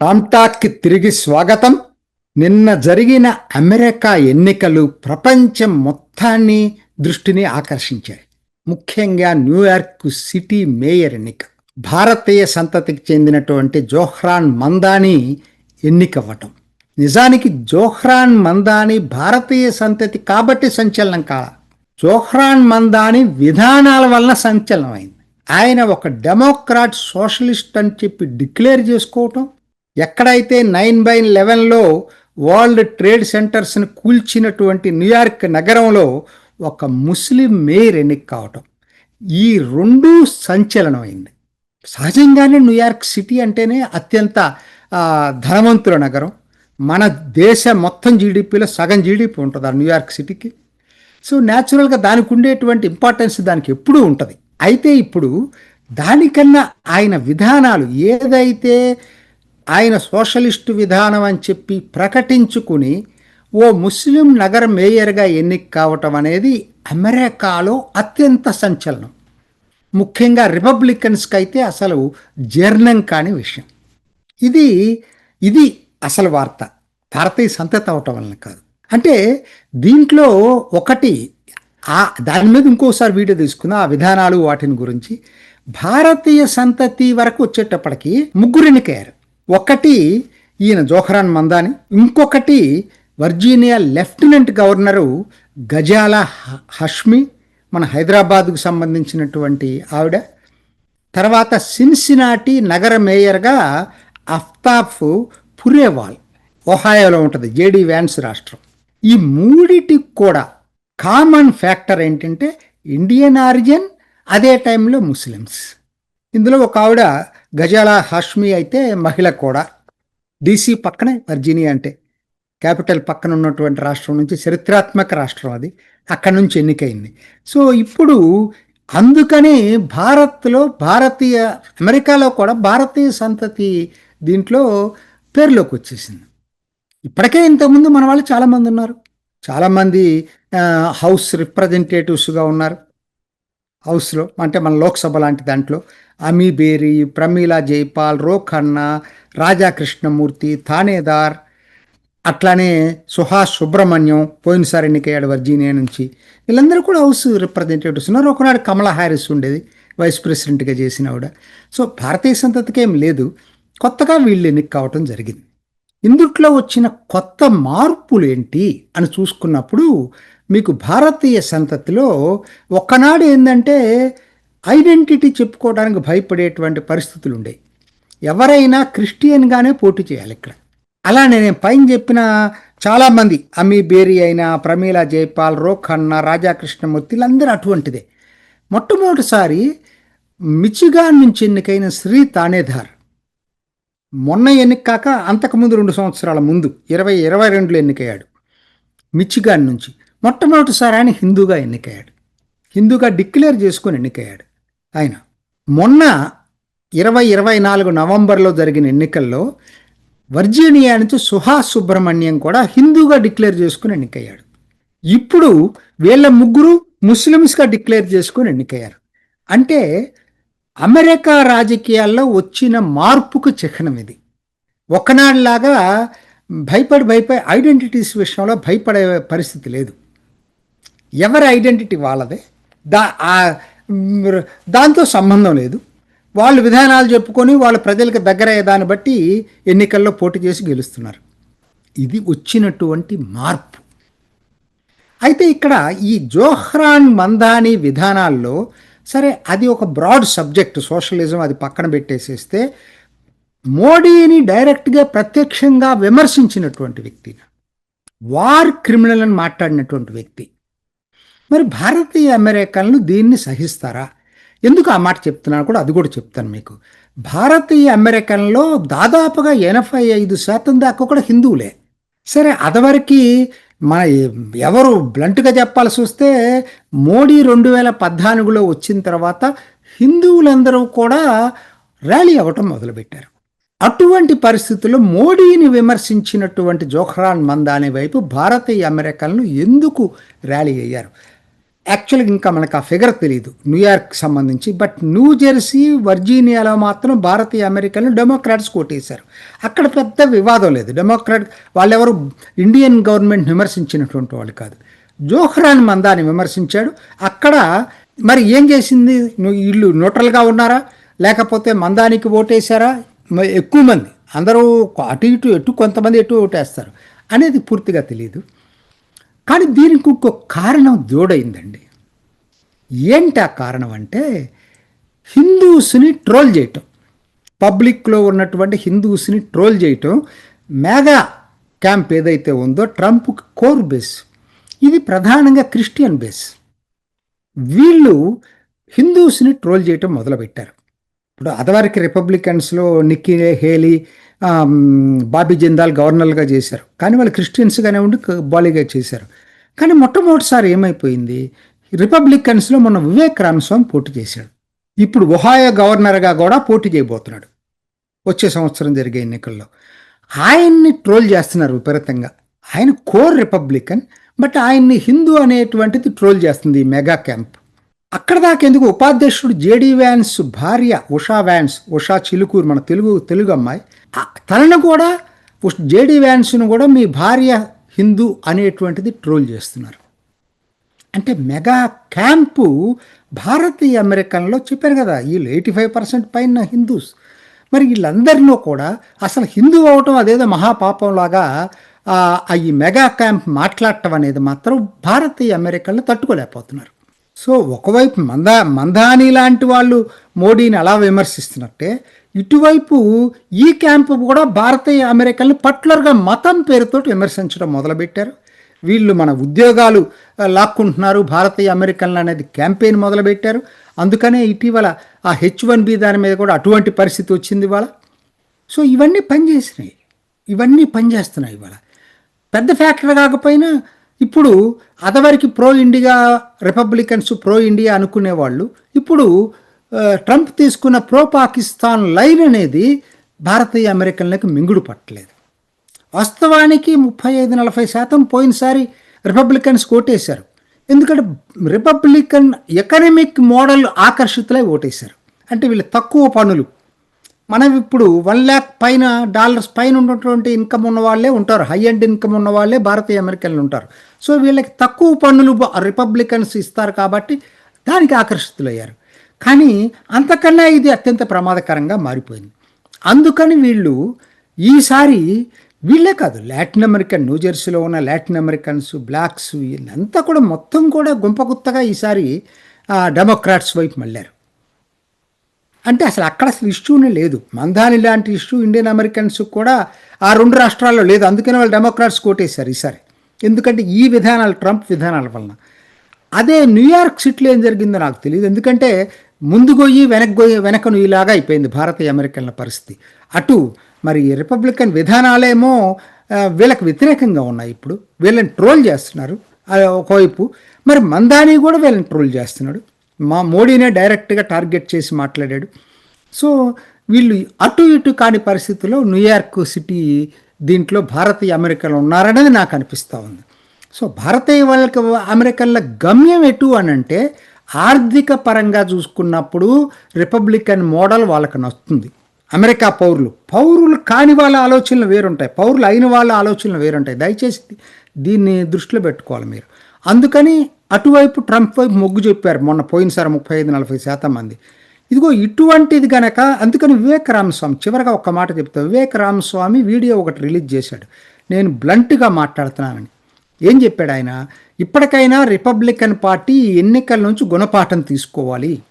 టామ్టాక్కి తిరిగి స్వాగతం. నిన్న జరిగిన అమెరికా ఎన్నికలు ప్రపంచం మొత్తాన్ని దృష్టిని ఆకర్షించాయి. ముఖ్యంగా న్యూయార్క్ సిటీ మేయర్ ఎన్నిక. భారతీయ సంతతికి చెందినటువంటి జోహ్రాన్ మందాని ఎన్నికవ్వటం. నిజానికి జోహ్రాన్ మందాని భారతీయ సంతతి కాబట్టి సంచలనం కాల. జోహ్రాన్ మందాని విధానాల వలన సంచలనమైంది. ఆయన ఒక డెమోక్రాట్ సోషలిస్ట్ అని చెప్పి డిక్లేర్ చేసుకోవటం ఎక్కడైతే నైన్ బై లెవెన్లో వరల్డ్ ట్రేడ్ సెంటర్స్ని కూల్చినటువంటి న్యూయార్క్ నగరంలో ఒక ముస్లిం మేయర్ ఎన్నిక కావటం ఈ రెండు సంచలనమైంది. సహజంగానే న్యూయార్క్ సిటీ అంటేనే అత్యంత ధనవంతుల నగరం. మన దేశ మొత్తం జీడిపిలో సగం జీడిపి ఉంటుంది ఆ న్యూయార్క్ సిటీకి. సో న్యాచురల్గా దానికి ఉండేటువంటి ఇంపార్టెన్స్ దానికి ఎప్పుడూ ఉంటుంది. అయితే ఇప్పుడు దానికన్నా ఆయన విధానాలు ఏదైతే ఆయన సోషలిస్టు విధానం అని చెప్పి ప్రకటించుకుని ఓ ముస్లిం నగర మేయర్గా ఎన్నిక కావటం అనేది అమెరికాలో అత్యంత సంచలనం. ముఖ్యంగా రిపబ్లికన్స్కి అయితే అసలు జీర్ణం కాని విషయం. ఇది ఇది అసలు వార్త. భారతీయ సంతతి అవటం వలన కాదు. అంటే దీంట్లో ఒకటి ఆ దాని మీద ఇంకోసారి వీడియో తీసుకుందాం ఆ విధానాలు వాటిని గురించి. భారతీయ సంతతి వరకు వచ్చేటప్పటికి ముగ్గురు ఎన్నికయ్యారు ఒకటి ఈయన జోహరాన్ మందాని ఇంకొకటి వర్జీనియా లెఫ్టినెంట్ గవర్నరు గజాల హష్మి మన హైదరాబాద్కు సంబంధించినటువంటి ఆవిడ. తర్వాత సిన్సినాటి నగర మేయర్గా అఫ్తాఫ్ పురేవాల్ ఒహాయోలో ఉంటుంది జేడి వ్యాన్స్ రాష్ట్రం. ఈ మూడిటికి కూడా కామన్ ఫ్యాక్టర్ ఏంటంటే ఇండియన్ ఆరిజిన్ అదే టైంలో ముస్లిమ్స్. ఇందులో ఒక ఆవిడ గజాల హాష్మి అయితే మహిళ కూడా. డీసీ పక్కనే వర్జీనియా అంటే. క్యాపిటల్ పక్కన ఉన్నటువంటి రాష్ట్రం నుంచి చరిత్రాత్మక రాష్ట్రం అది. అక్కడి నుంచి ఎన్నికైంది. సో ఇప్పుడు అందుకని భారత్లో భారతీయ అమెరికాలో కూడా భారతీయ సంతతి దీంట్లో పేరులోకి వచ్చేసింది. ఇప్పటికే ఇంతకుముందు మన వాళ్ళు చాలామంది ఉన్నారు. చాలామంది హౌస్ రిప్రజెంటేటివ్స్గా ఉన్నారు. హౌస్లో అంటే మన లోక్సభ లాంటి దాంట్లో అమీ బేరీ ప్రమీలా జైపాల్ రోఖన్నా రాజా కృష్ణమూర్తి థానేదార్ అట్లానే సుహాస్ సుబ్రహ్మణ్యం పోయినసారి ఎన్నికయ్యాడు వర్జీనియా నుంచి. వీళ్ళందరూ కూడా హౌస్ రిప్రజెంటేటివ్స్ ఉన్నారు. ఒకనాడు కమలా హ్యారిస్ ఉండేది వైస్ ప్రెసిడెంట్గా చేసిన ఆవిడ. సో భారతీయ సంతతికి ఏం లేదు. కొత్తగా వీళ్ళు ఎన్నిక కావటం జరిగింది. ఇందుట్లో వచ్చిన కొత్త మార్పులు ఏంటి అని చూసుకున్నప్పుడు మీకు భారతీయ సంతతిలో ఒక్కనాడు ఏంటంటే ఐడెంటిటీ చెప్పుకోవడానికి భయపడేటువంటి పరిస్థితులు ఉండేవి ఎవరైనా క్రిస్టియన్గానే పోటీ చేయాలి ఇక్కడ. అలానే నేను పైన చెప్పిన చాలామంది అమీ బేరీ అయినా ప్రమీల జైపాల్ రోఖన్న రాజాకృష్ణమూర్తి వీళ్ళందరూ అటువంటిదే. మొట్టమొదటిసారి మిచిగాన్ నుంచి ఎన్నికైన శ్రీ తానేధార్. మొన్న ఎన్నిక కాక అంతకుముందు రెండు సంవత్సరాల ముందు ఇరవై ఇరవై రెండులో ఎన్నికయ్యాడు. మిచిగాన్ నుంచి. మొట్టమొదటిసారి ఆయన హిందూగా ఎన్నికయ్యాడు. హిందూగా డిక్లేర్ చేసుకుని ఎన్నికయ్యాడు. ఆయన మొన్న ఇరవై ఇరవై నాలుగు నవంబర్లో జరిగిన ఎన్నికల్లో వర్జీనియా నుంచి సుహాస్ సుబ్రహ్మణ్యం కూడా హిందూగా డిక్లేర్ చేసుకుని ఎన్నికయ్యాడు. ఇప్పుడు వీళ్ళ ముగ్గురు ముస్లిమ్స్గా డిక్లేర్ చేసుకుని ఎన్నికయ్యారు. అంటే అమెరికా రాజకీయాల్లో వచ్చిన మార్పుకు చిహ్నం ఇది. ఒకనాడులాగా భయపడి భయపడి ఐడెంటిటీస్ విషయంలో భయపడే పరిస్థితి లేదు. ఎవరి ఐడెంటిటీ వాళ్ళదే? దా దాంతో సంబంధం లేదు. వాళ్ళు విధానాలు చెప్పుకొని వాళ్ళ ప్రజలకు దగ్గరయ్యే దాన్ని బట్టి ఎన్నికల్లో పోటీ చేసి గెలుస్తున్నారు. ఇది వచ్చినటువంటి మార్పు. అయితే ఇక్కడ ఈ జోహ్రాన్ మందాని విధానాల్లో సరే అది ఒక బ్రాడ్ సబ్జెక్ట్ సోషలిజం అది పక్కన పెట్టేసేస్తే మోడీని డైరెక్ట్గా ప్రత్యక్షంగా విమర్శించినటువంటి వ్యక్తి. వార్ క్రిమినల్ అని మాట్లాడినటువంటి వ్యక్తి. మరి భారతీయ అమెరికన్లు దీన్ని సహిస్తారా? ఎందుకు ఆ మాట చెప్తున్నాను కూడా అది కూడా చెప్తాను మీకు. భారతీయ అమెరికన్లో దాదాపుగా ఎనభై ఐదు శాతం దాకా కూడా హిందువులే. సరే అదివరకు మన ఎవరు బ్లంట్గా చెప్పాల్సి వస్తే మోడీ రెండు వేల పద్నాలుగులో వచ్చిన తర్వాత హిందువులందరూ కూడా ర్యాలీ అవ్వటం మొదలుపెట్టారు. అటువంటి పరిస్థితుల్లో మోడీని విమర్శించినటువంటి జోహ్రాన్ మందాని వైపు భారతీయ అమెరికన్లు ఎందుకు ర్యాలీ అయ్యారు? యాక్చువల్గా ఇంకా మనకు ఆ ఫిగర్ తెలియదు న్యూయార్క్ సంబంధించి. బట్ న్యూ జెర్సీ వర్జీనియాలో మాత్రం భారతీయ అమెరికన్లు డెమోక్రాట్స్ కోటేశారు అక్కడ పెద్ద వివాదం లేదు. డెమోక్రాట్ వాళ్ళెవరు? ఇండియన్ గవర్నమెంట్ విమర్శించినటువంటి వాళ్ళు కాదు. జోహ్రాన్ మందాని విమర్శించాడు. అక్కడ మరి ఏం చేసింది? నువ్వు న్యూట్రల్గా ఉన్నారా? లేకపోతే మందానికి ఓటేశారా? ఎక్కువ మంది. అందరూ అటు ఇటు ఎటు కొంతమంది ఎటు ఓటేస్తారు? అనేది పూర్తిగా తెలియదు కానీ దీనికి ఇంకో కారణం జోడైందండి ఏంటి ఆ కారణం అంటే హిందూస్ని ట్రోల్ చేయటం. పబ్లిక్లో ఉన్నటువంటి హిందూస్ని ట్రోల్ చేయటం మెగా క్యాంప్ ఏదైతే ఉందో ట్రంప్ కోర్ బేస్. ఇది ప్రధానంగా క్రిస్టియన్ బేస్. వీళ్ళు హిందూస్ని ట్రోల్ చేయటం మొదలుపెట్టారు. ఇప్పుడు అదవరికి రిపబ్లికన్స్లో నిక్కీ హేలీ బాబీ జిందాల్ గవర్నర్గా చేశారు. కానీ వాళ్ళు క్రిస్టియన్స్గానే ఉండి బాలీగా చేశారు. కానీ మొట్టమొదటిసారి ఏమైపోయింది? రిపబ్లికన్స్లో మొన్న వివేక్ రామస్వామి పోటీ చేశాడు. ఇప్పుడు ఒహాయో గవర్నర్గా కూడా పోటీ చేయబోతున్నాడు. వచ్చే సంవత్సరం జరిగే ఎన్నికల్లో. ఆయన్ని ట్రోల్ చేస్తున్నారు విపరీతంగా. ఆయన కోర్ రిపబ్లికన్ బట్ ఆయన్ని హిందూ అనేటువంటిది ట్రోల్ చేస్తుంది ఈ మెగా క్యాంప్. అక్కడ దాకా ఎందుకు? ఉపాధ్యక్షుడు జేడీ వ్యాన్స్ భార్య ఉషా వ్యాన్స్ ఉషా చిలుకూరు మన తెలుగు తెలుగు అమ్మాయి. తనను కూడా జేడీ వ్యాన్స్ను కూడా మీ భార్య హిందూ అనేటువంటిది ట్రోల్ చేస్తున్నారు. అంటే మెగా క్యాంపు భారతీయ అమెరికన్లో చెప్పారు కదా వీళ్ళు ఎయిటీ ఫైవ్ పర్సెంట్ పైన హిందూస్. మరి వీళ్ళందరిలో కూడా అసలు హిందూ అవటం అదేదో మహాపాపంలాగా ఈ మెగా క్యాంప్ మాట్లాడటం అనేది మాత్రం భారతీయ అమెరికన్లు తట్టుకోలేకపోతున్నారు. సో ఒకవైపు మందా మందాని లాంటి వాళ్ళు మోడీని అలా విమర్శిస్తున్నట్టే ఇటువైపు ఈ క్యాంపు కూడా భారతీయ అమెరికన్లు పర్టికులర్గా మతం పేరుతో విమర్శించడం మొదలుపెట్టారు. వీళ్ళు మన ఉద్యోగాలు లాక్కుంటున్నారు భారతీయ అమెరికన్లు అనేది క్యాంపెయిన్ మొదలుపెట్టారు. అందుకనే ఇటీవల ఆ హెచ్ వన్ బి దాని మీద కూడా అటువంటి పరిస్థితి వచ్చింది ఇవాళ. సో ఇవన్నీ పనిచేసినాయి. ఇవన్నీ పనిచేస్తున్నాయి ఇవాళ. పెద్ద ఫ్యాక్టరీ కాకపోయినా ఇప్పుడు అదవరికి pro India Republicans pro India అనుకునేవాళ్ళు. ఇప్పుడు ట్రంప్ తీసుకున్న ప్రో పాకిస్తాన్ లైన్ అనేది భారతీయ అమెరికన్లకు మింగుడు పట్టలేదు. వాస్తవానికి ముప్పై ఐదు నలభై శాతం పోయినసారి రిపబ్లికన్స్ ఓటేశారు. ఎందుకంటే రిపబ్లికన్ ఎకనమిక్ మోడల్ ఆకర్షితులై ఓటేశారు. అంటే వీళ్ళు తక్కువ పనులు మనం ఇప్పుడు వన్ ల్యాక్ పైన డాలర్స్ పైన ఉన్నటువంటి ఇన్కమ్ ఉన్న వాళ్ళే ఉంటారు. హై అండ్ ఇన్కమ్ ఉన్న వాళ్ళే భారతీయ అమెరికన్లు ఉంటారు. సో వీళ్ళకి తక్కువ పన్నులు రిపబ్లికన్స్ ఇస్తారు కాబట్టి దానికి ఆకర్షితులయ్యారు. కానీ అంతకన్నా ఇది అత్యంత ప్రమాదకరంగా మారిపోయింది. అందుకని వీళ్ళు ఈసారి వీళ్ళే కాదు లాటిన్ అమెరికన్ న్యూజెర్సీలో ఉన్న లాటిన్ అమెరికన్స్ బ్లాక్స్ వీళ్ళంతా కూడా మొత్తం కూడా గుంపగుత్తగా ఈసారి డెమోక్రాట్స్ వైపు మళ్ళారు. అంటే అసలు అక్కడ అసలు ఇష్యూనే లేదు. మందాని లాంటి ఇష్యూ ఇండియన్ అమెరికన్స్ కూడా ఆ రెండు రాష్ట్రాల్లో లేదు. అందుకనే వాళ్ళు డెమోక్రాట్స్ కోటేశారు ఈసారి. ఎందుకంటే ఈ విధానాలు ట్రంప్ విధానాల వలన. అదే న్యూయార్క్ సిటీలో ఏం జరిగిందో నాకు తెలియదు. ఎందుకంటే ముందు గొయ్యి వెనక్ గొయ్యి వెనక నుయ్యిలాగా అయిపోయింది భారతీయ అమెరికన్ల పరిస్థితి. అటు మరి రిపబ్లికన్ విధానాలేమో వీళ్ళకి వ్యతిరేకంగా ఉన్నాయి ఇప్పుడు. వీళ్ళని ట్రోల్ చేస్తున్నారు. ఒకవైపు. మరి మందాని కూడా వీళ్ళని ట్రోల్ చేస్తున్నాడు. మా మోడీనే డైరెక్ట్గా టార్గెట్ చేసి మాట్లాడాడు. సో వీళ్ళు అటు ఇటు కాని పరిస్థితుల్లో న్యూయార్క్ సిటీ దీంట్లో భారతీయ అమెరికాలో ఉన్నారనేది నాకు అనిపిస్తూ ఉంది. సో భారతీయ వాళ్ళకి అమెరికన్ల గమ్యం ఎటు అని అంటే ఆర్థిక పరంగా చూసుకున్నప్పుడు రిపబ్లికన్ మోడల్ వాళ్ళకి నచ్చుతుంది. అమెరికా పౌరులు పౌరులు కాని వాళ్ళ ఆలోచనలు వేరుంటాయి. పౌరులు అయిన వాళ్ళ ఆలోచనలు వేరుంటాయి. దయచేసి దీన్ని దృష్టిలో పెట్టుకోవాలి మీరు. అందుకని అటువైపు ట్రంప్ వైపు మొగ్గు చెప్పారు మొన్న పోయినసారి ముప్పై ఐదు నలభై శాతం మంది. ఇదిగో ఇటువంటిది గనక అందుకని వివేక్ రామస్వామి చివరిగా ఒక మాట చెప్తా. వివేక్ రామస్వామి వీడియో ఒకటి రిలీజ్ చేశాడు. నేను బ్లంట్గా మాట్లాడుతున్నానని. ఏం చెప్పాడు ఆయన? ఇప్పటికైనా రిపబ్లికన్ పార్టీ ఎన్నికల నుంచి గుణపాఠం తీసుకోవాలి.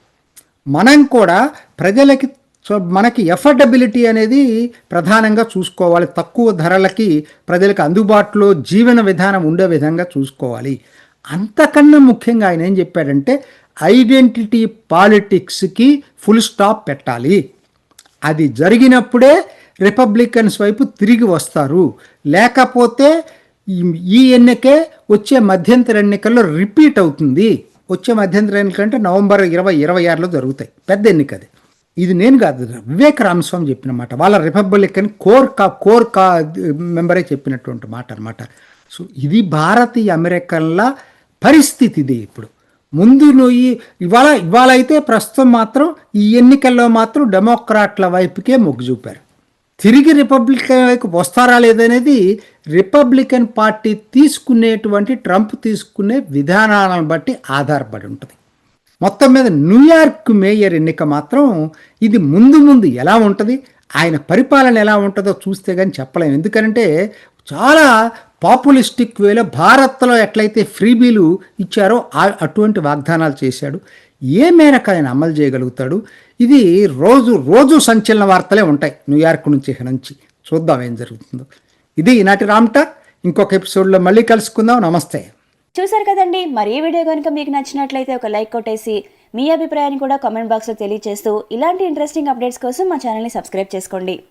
మనం కూడా ప్రజలకి సో మనకి ఎఫర్డబిలిటీ అనేది ప్రధానంగా చూసుకోవాలి. తక్కువ ధరలకి ప్రజలకు అందుబాటులో జీవన విధానం ఉండే విధంగా చూసుకోవాలి. అంతకన్నా ముఖ్యంగా ఆయన ఏం చెప్పాడంటే ఐడెంటిటీ పాలిటిక్స్కి ఫుల్ స్టాప్ పెట్టాలి. అది జరిగినప్పుడే రిపబ్లికన్స్ వైపు తిరిగి వస్తారు. లేకపోతే ఈ- ఎన్నికే వచ్చే మధ్యంతర ఎన్నికల్లో రిపీట్ అవుతుంది. వచ్చే మధ్యంతర ఎన్నిక అంటే నవంబర్ ఇరవై ఇరవై ఆరులో జరుగుతాయి. పెద్ద ఎన్నిక అది. ఇది నేను కాదు వివేక్ రామస్వామి చెప్పిన మాట. వాళ్ళ రిపబ్లికన్ కోర్ కా కోర్ కా మెంబరే చెప్పినటువంటి మాట అనమాట సో ఇది భారతీయ అమెరికన్ల పరిస్థితి ఇది ఇప్పుడు. ముందు నోయి ఈ- ఇవాళ ఇవాళ అయితే ప్రస్తుతం మాత్రం ఈ ఎన్నికల్లో మాత్రం డెమోక్రాట్ల వైపుకే మొగ్గు చూపారు. తిరిగి రిపబ్లికన్ వైపు వస్తారా లేదనేది రిపబ్లికన్ పార్టీ తీసుకునేటువంటి ట్రంప్ తీసుకునే విధానాలను బట్టి ఆధారపడి ఉంటుంది. మొత్తం మీద న్యూయార్క్ మేయర్ ఎన్నిక మాత్రం ఇది ముందు ముందు ఎలా ఉంటుంది ఆయన పరిపాలన ఎలా ఉంటుందో చూస్తే కానీ చెప్పలేము ఎందుకంటే చాలా పాపులిస్టిక్ వేలో భారత్లో ఎట్లయితే ఫ్రీబీలు ఇచ్చారో అటువంటి వాగ్దానాలు చేశాడు. ఏ మేరకు ఆయన అమలు చేయగలుగుతాడు? ఇది రోజు రోజు సంచలన వార్తలే ఉంటాయి. న్యూయార్క్ నుంచి నుంచి చూద్దాం ఏం జరుగుతుందో. ఇది ఈనాటి రామ్టా ఇంకొక ఎపిసోడ్లో మళ్ళీ కలుసుకుందాం. నమస్తే. చూసారు కదండి. మరి ఈ వీడియో కనుక మీకు నచ్చినట్లయితే ఒక లైక్ కొట్టేసి మీ అభిప్రాయాన్ని కూడా కామెంట్ బాక్స్లో తెలియజేస్తూ ఇలాంటి ఇంట్రెస్టింగ్ అప్డేట్స్ కోసం మా ఛానల్ని సబ్స్క్రైబ్ చేసుకోండి.